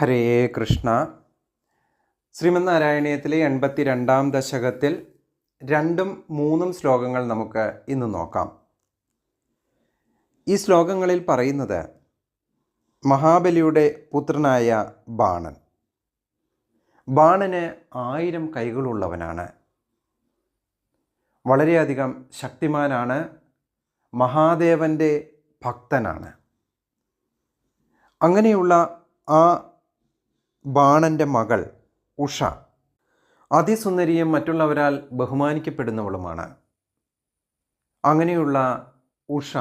ഹരേ കൃഷ്ണ. ശ്രീമന്നാരായണീയത്തിലെ എൺപത്തി രണ്ടാം ദശകത്തിൽ രണ്ടും മൂന്നും ശ്ലോകങ്ങൾ നമുക്ക് ഇന്ന് നോക്കാം. ഈ ശ്ലോകങ്ങളിൽ പറയുന്നത് മഹാബലിയുടെ പുത്രനായ ബാണൻ. ബാണന് ആയിരം കൈകളുള്ളവനാണ്. വളരെയധികം ശക്തിമാനാണ് മഹാദേവന്റെ ഭക്തനാണ്. അങ്ങനെയുള്ള ആ ബാണന്റെ മകൾ ഉഷ. അതിസുന്ദരിയും മറ്റുള്ളവരാൽ ബഹുമാനിക്കപ്പെടുന്നവളുമാണ്. അങ്ങനെയുള്ള ഉഷ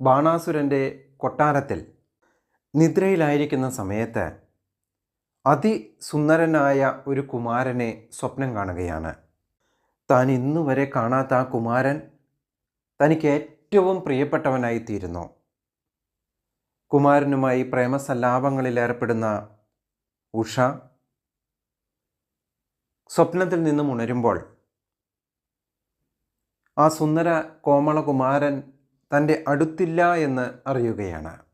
ബാണാസുരന്റെ കൊട്ടാരത്തിൽ നിദ്രയിലായിരിക്കുന്ന സമയത്ത് അതിസുന്ദരനായ ഒരു കുമാരനെ സ്വപ്നം കാണുകയാണ്. താൻ ഇന്നുവരെ കാണാത്ത ആ കുമാരൻ തനിക്ക് ഏറ്റവും പ്രിയപ്പെട്ടവനായിത്തീരുന്നു. കുമാരനുമായി പ്രേമസല്ലാപങ്ങളിൽ ഏർപ്പെടുന്ന ഉഷ സ്വപ്നത്തിൽ നിന്നും ഉണരുമ്പോൾ ആ സുന്ദര കോമളകുമാരൻ തന്റെ അടുത്തില്ല എന്ന് അറിയുകയാണ്.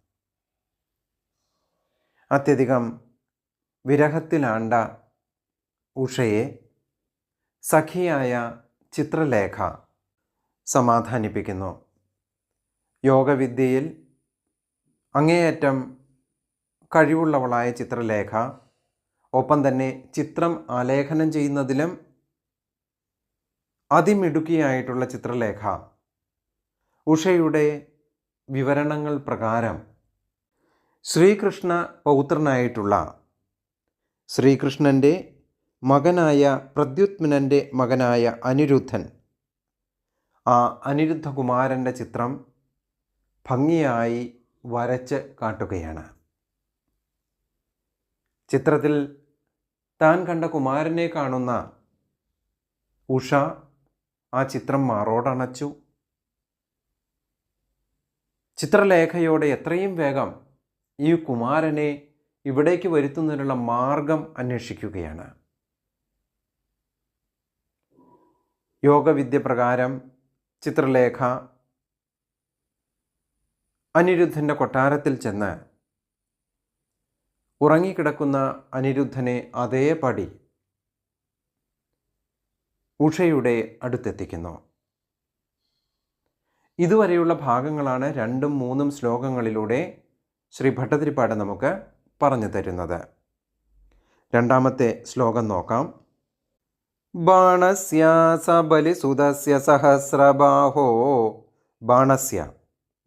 അത്യധികം വിരഹത്തിലാണ്ട ഉഷയെ സഖിയായ ചിത്രലേഖ സമാധാനിപ്പിക്കുന്നു. യോഗവിദ്യയിൽ അങ്ങേയറ്റം കഴിവുള്ളവളായ ചിത്രലേഖ ഒപ്പം തന്നെ ചിത്രം ആലേഖനം ചെയ്യുന്നതിലും അതിമിടുക്കിയായിട്ടുള്ള ചിത്രലേഖ. ഉഷയുടെ വിവരണങ്ങൾ പ്രകാരം ശ്രീകൃഷ്ണ പൗത്രനായിട്ടുള്ള ശ്രീകൃഷ്ണന്റെ മകനായ പ്രദ്യുത്മനന്റെ മകനായ അനിരുദ്ധൻ ആ അനിരുദ്ധകുമാരന്റെ ചിത്രം ഭംഗിയായി വരച്ച് കാട്ടുകയാണ്. ചിത്രത്തിൽ താൻ കണ്ട കുമാരനെ കാണുന്ന ഉഷ ആ ചിത്രം മാറോടണച്ചു. ചിത്രലേഖയോടെ എത്രയും വേഗം ഈ കുമാരനെ ഇവിടേക്ക് വരുത്തുന്നതിനുള്ള മാർഗം അന്വേഷിക്കുകയാണ്. യോഗവിദ്യ പ്രകാരം ചിത്രലേഖ അനിരുദ്ധന്റെ കൊട്ടാരത്തിൽ ചെന്ന് ഉറങ്ങിക്കിടക്കുന്ന അനിരുദ്ധനെ അതേപടി ഉഷയുടെ അടുത്തെത്തിക്കുന്നു. ഇതുവരെയുള്ള ഭാഗങ്ങളാണ് രണ്ടും മൂന്നും ശ്ലോകങ്ങളിലൂടെ ശ്രീ ഭട്ടതിരിപ്പാട് നമുക്ക് പറഞ്ഞു തരുന്നത്. രണ്ടാമത്തെ ശ്ലോകം നോക്കാം. ബാണസ്യ സബലിസുതസ്യ സഹസ്രബാഹോ. ബാണസ്യ.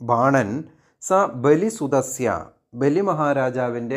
ബാണൻ സ ബലിസുതസ്യ ബലി മഹാരാജാവിന്റെ